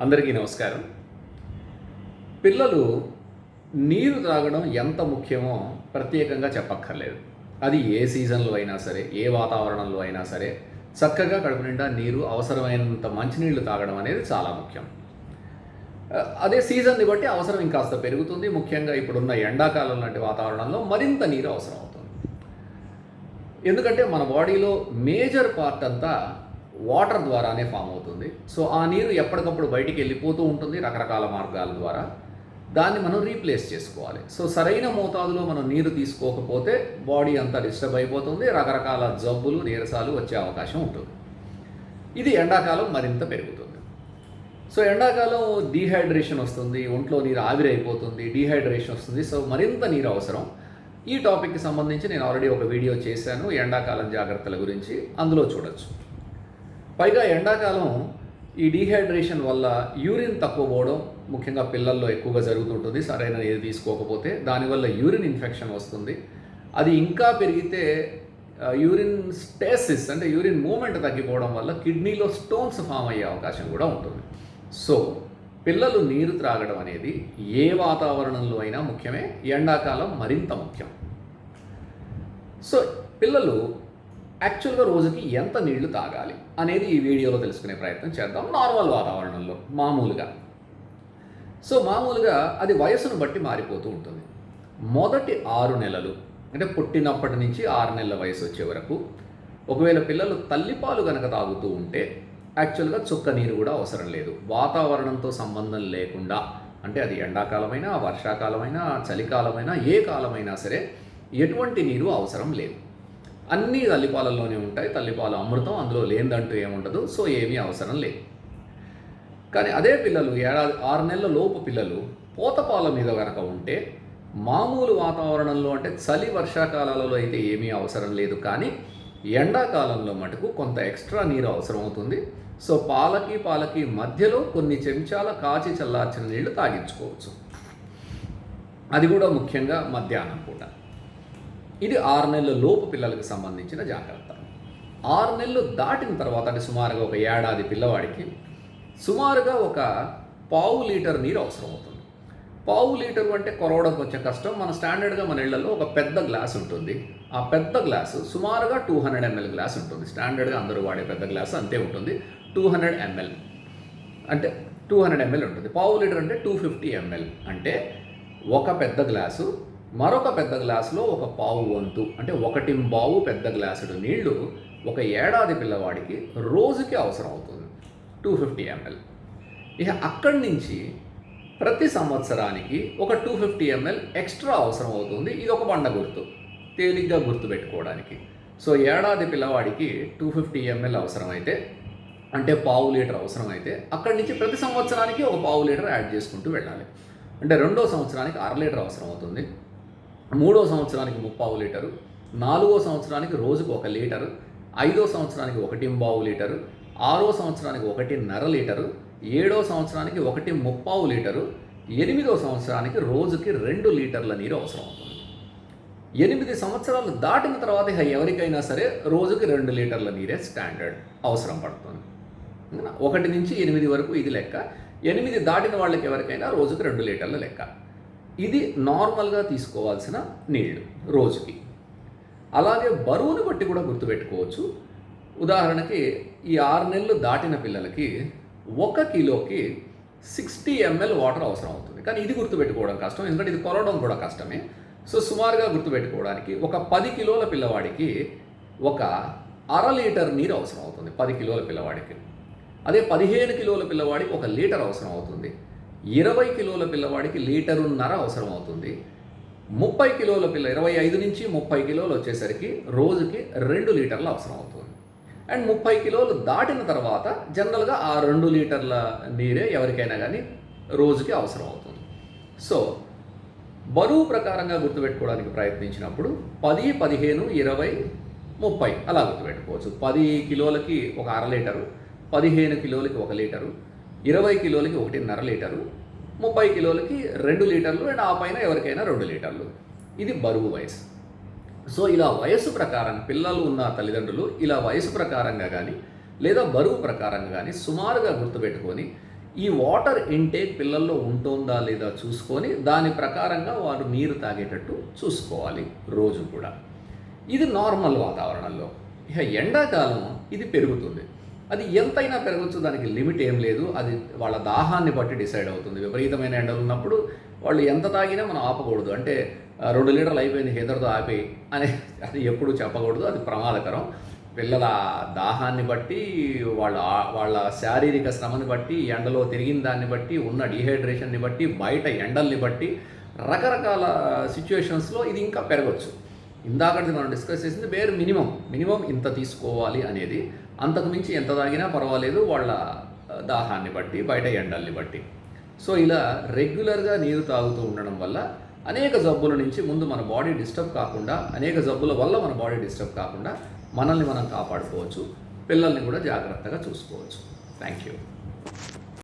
అందరికీ నమస్కారం. పిల్లలు నీరు త్రాగడం ఎంత ముఖ్యమో ప్రత్యేకంగా చెప్పక్కర్లేదు. అది ఏ సీజన్లో అయినా సరే ఏ వాతావరణంలో అయినా సరే చక్కగా కడుపు నిండా నీరు అవసరమైనంత మంచినీళ్ళు తాగడం అనేది చాలా ముఖ్యం. అదే సీజన్ని బట్టి అవసరం ఇంకాస్త పెరుగుతుంది. ముఖ్యంగా ఇప్పుడున్న ఎండాకాలం లాంటి వాతావరణంలో మరింత నీరు అవసరం అవుతుంది ఎందుకంటే మన బాడీలో మేజర్ పార్ట్ అంతా వాటర్ ద్వారానే ఫామ్ అవుతుంది. సో ఆ నీరు ఎప్పటికప్పుడు బయటికి వెళ్ళిపోతూ ఉంటుంది రకరకాల మార్గాల ద్వారా. దాన్ని మనం రీప్లేస్ చేసుకోవాలి. సో సరైన మోతాదులో మనం నీరు తీసుకోకపోతే బాడీ అంతా డిస్టర్బ్ అయిపోతుంది రకరకాల జబ్బులు నీరసాలు వచ్చే అవకాశం ఉంటుంది. ఇది ఎండాకాలం మరింత పెరుగుతుంది. సో ఎండాకాలం డీహైడ్రేషన్ వస్తుంది ఒంట్లో నీరు ఆవిరైపోతుంది డీహైడ్రేషన్ వస్తుంది. సో మరింత నీరు అవసరం. ఈ టాపిక్కి సంబంధించి నేను ఆల్రెడీ ఒక వీడియో చేశాను ఎండాకాలం జాగ్రత్తల గురించి. అందులో చూడొచ్చు. పైగా ఎండాకాలం ఈ డీహైడ్రేషన్ వల్ల యూరిన్ తక్కువ పోవడం ముఖ్యంగా పిల్లల్లో ఎక్కువగా జరుగుతుంటుంది. సరైన ఏది తీసుకోకపోతే దానివల్ల యూరిన్ ఇన్ఫెక్షన్ వస్తుంది. అది ఇంకా పెరిగితే యూరిన్ స్టేసిస్ అంటే యూరిన్ మూమెంట్ తగ్గిపోవడం వల్ల కిడ్నీలో స్టోన్స్ ఫామ్ అయ్యే అవకాశం కూడా ఉంటుంది. సో పిల్లలు నీరు త్రాగడం అనేది ఏ వాతావరణంలో అయినా ముఖ్యమే. ఎండాకాలం మరింత ముఖ్యం. సో పిల్లలు యాక్చువల్గా రోజుకి ఎంత నీళ్ళు తాగాలి అనేది ఈ వీడియోలో తెలుసుకునే ప్రయత్నం చేద్దాం నార్మల్ వాతావరణంలో మామూలుగా. సో మామూలుగా అది వయసును బట్టి మారిపోతూ ఉంటుంది. మొదటి ఆరు నెలలు అంటే పుట్టినప్పటి నుంచి ఆరు నెలల వయసు వచ్చే వరకు ఒకవేళ పిల్లలు తల్లిపాలు కనుక తాగుతూ ఉంటే యాక్చువల్గా చుక్క నీరు కూడా అవసరం లేదు. వాతావరణంతో సంబంధం లేకుండా అంటే అది ఎండాకాలమైనా వర్షాకాలమైనా చలికాలమైనా ఏ కాలమైనా సరే ఎటువంటి నీరు అవసరం లేదు. అన్నీ తల్లిపాలల్లోనే ఉంటాయి. తల్లిపాలు అమృతం అందులో లేనిదంటూ ఏముండదు. సో ఏమీ అవసరం లేదు. కానీ అదే పిల్లలు ఏడాది ఆరు నెలల లోపు పిల్లలు పోతపాల మీద కనుక ఉంటే మామూలు వాతావరణంలో అంటే చలి వర్షాకాలాలలో అయితే ఏమీ అవసరం లేదు. కానీ ఎండాకాలంలో మటుకు కొంత ఎక్స్ట్రా నీరు అవసరం అవుతుంది సో పాలకి పాలకి మధ్యలో కొన్ని చెంచాల కాచి చల్లార్చిన నీళ్ళు తాగించుకోవచ్చు. అది కూడా ముఖ్యంగా మధ్యాహ్నం పూట. ఇది ఆరు నెలల లోపు పిల్లలకు సంబంధించిన జాగ్రత్త. ఆరు నెలలు దాటిన తర్వాత అంటే సుమారుగా ఒక ఏడాది పిల్లవాడికి సుమారుగా ఒక పావు లీటర్ నీరు అవసరం అవుతుంది పావు లీటర్ అంటే కొరవడం కొంచెం కష్టం. మన స్టాండర్డ్గా మన ఇళ్ళలో ఒక పెద్ద గ్లాస్ ఉంటుంది. ఆ పెద్ద గ్లాసు సుమారుగా టూ హండ్రెడ్ ఎంఎల్ గ్లాస్ ఉంటుంది. స్టాండర్డ్గా అందరూ వాడే పెద్ద గ్లాస్ అంతే ఉంటుంది. టూ హండ్రెడ్ ఎంఎల్ అంటే టూ హండ్రెడ్ ఎంఎల్ ఉంటుంది. పావు లీటర్ అంటే టూ ఫిఫ్టీ ఎంఎల్ అంటే ఒక పెద్ద గ్లాసు మరొక పెద్ద గ్లాసులో ఒక పావు వంతు అంటే ఒకటి బావు పెద్ద గ్లాసుడు నీళ్ళు ఒక ఏడాది పిల్లవాడికి రోజుకి అవసరం అవుతుంది టూ ఫిఫ్టీ ఎంఎల్ ఇక అక్కడి నుంచి ప్రతి సంవత్సరానికి ఒక టూ ఫిఫ్టీ ఎంఎల్ ఎక్స్ట్రా అవసరం అవుతుంది ఇది ఒక బండ గుర్తు. తేలిగ్గా గుర్తు పెట్టుకోవడానికి సో ఏడాది పిల్లవాడికి టూ ఫిఫ్టీ ఎంఎల్ అవసరమైతే అంటే పావు లీటర్ అవసరమైతే అక్కడి నుంచి ప్రతి సంవత్సరానికి ఒక పావు లీటర్ యాడ్ చేసుకుంటూ వెళ్ళాలి. అంటే రెండో సంవత్సరానికి అర లీటర్ అవసరం అవుతుంది మూడో సంవత్సరానికి ముప్పావు లీటరు నాలుగో సంవత్సరానికి రోజుకు ఒక లీటరు ఐదో సంవత్సరానికి ఒకటి బావు లీటరు ఆరో సంవత్సరానికి ఒకటిన్నర లీటరు ఏడో సంవత్సరానికి ఒకటి ముప్పావు లీటరు ఎనిమిదో సంవత్సరానికి రోజుకి రెండు లీటర్ల నీరు అవసరం అవుతుంది. ఎనిమిది సంవత్సరాలు దాటిన తర్వాత ఇక ఎవరికైనా సరే రోజుకి రెండు లీటర్ల నీరే స్టాండర్డ్ అవసరం పడుతుంది. ఒకటి నుంచి ఎనిమిది వరకు ఇది లెక్క ఎనిమిది దాటిన వాళ్ళకి ఎవరికైనా రోజుకి రెండు లీటర్ల లెక్క. ఇది నార్మల్గా తీసుకోవాల్సిన నీళ్ళు రోజుకి. అలాగే బరువుని బట్టి కూడా గుర్తుపెట్టుకోవచ్చు. ఉదాహరణకి ఈ ఆరు నెలలు దాటిన పిల్లలకి ఒక కిలోకి సిక్స్టీ ఎంఎల్ వాటర్ అవసరం అవుతుంది కానీ ఇది గుర్తుపెట్టుకోవడం కష్టం. ఎందుకంటే ఇది కొలవడం కూడా కష్టమే. సో సుమారుగా గుర్తుపెట్టుకోవడానికి ఒక పది కిలోల పిల్లవాడికి ఒక అర లీటర్ నీరు అవసరం అవుతుంది పది కిలోల పిల్లవాడికి. అదే పదిహేను కిలోల పిల్లవాడికి ఒక లీటర్ అవసరం అవుతుంది ఇరవై కిలోల పిల్లవాడికి లీటరున్నర అవసరం అవుతుంది ముప్పై కిలోల పిల్ల ఇరవై ఐదు నుంచి ముప్పై కిలోలు వచ్చేసరికి రోజుకి రెండు లీటర్లు అవసరం అవుతుంది అండ్ ముప్పై కిలోలు దాటిన తర్వాత జనరల్గా ఆ రెండు లీటర్ల నీరే ఎవరికైనా కానీ రోజుకి అవసరం అవుతుంది సో బరువు ప్రకారంగా గుర్తుపెట్టుకోవడానికి ప్రయత్నించినప్పుడు పది పదిహేను ఇరవై ముప్పై అలా గుర్తుపెట్టుకోవచ్చు. పది కిలోలకి ఒక అర లీటరు పదిహేను కిలోలకి ఒక లీటరు ఇరవై కిలోలకి ఒకటిన్నర లీటరు ముప్పై కిలోలకి రెండు లీటర్లు అండ్ ఆ పైన ఎవరికైనా రెండు లీటర్లు. ఇది బరువు వయసు సో ఇలా వయసు ప్రకారం పిల్లలు ఉన్న తల్లిదండ్రులు ఇలా వయసు ప్రకారంగా కానీ లేదా బరువు ప్రకారంగా కానీ సుమారుగా గుర్తుపెట్టుకొని ఈ వాటర్ ఇంటేక్ పిల్లల్లో ఉంటుందా లేదా చూసుకొని దాని ప్రకారంగా వారు నీరు తాగేటట్టు చూసుకోవాలి రోజు కూడా. ఇది నార్మల్ వాతావరణంలో. ఇక ఎండాకాలం ఇది పెరుగుతుంది. అది ఎంతైనా పెరగచ్చు దానికి లిమిట్ ఏం లేదు. అది వాళ్ళ దాహాన్ని బట్టి డిసైడ్ అవుతుంది. విపరీతమైన ఎండలు ఉన్నప్పుడు వాళ్ళు ఎంత తాగినా మనం ఆపకూడదు. అంటే రెండు లీటర్లు అయిపోయింది హెదర్తో ఆపి అని అది ఎప్పుడు చెప్పకూడదు. అది ప్రమాదకరం. పిల్లల దాహాన్ని బట్టి వాళ్ళ వాళ్ళ శారీరక శ్రమని బట్టి ఎండలో తిరిగిన దాన్ని బట్టి ఉన్న డిహైడ్రేషన్ని బట్టి బయట ఎండల్ని బట్టి రకరకాల సిచ్యువేషన్స్లో ఇది ఇంకా పెరగచ్చు. ఇందాకటిది మనం డిస్కస్ చేసింది బేర్ మినిమం మినిమం ఇంత తీసుకోవాలి అనేది. అంతకు మించి ఎంత తాగినా పర్వాలేదు వాళ్ళ దాహాన్ని బట్టి బయట ఎండల్ని బట్టి. సో ఇలా రెగ్యులర్గా నీరు తాగుతూ ఉండడం వల్ల అనేక జబ్బుల నుంచి ముందు మన బాడీ డిస్టర్బ్ కాకుండా అనేక జబ్బుల వల్ల మన బాడీ డిస్టర్బ్ కాకుండా మనల్ని మనం కాపాడుకోవచ్చు. పిల్లల్ని కూడా జాగ్రత్తగా చూసుకోవచ్చు. Thank you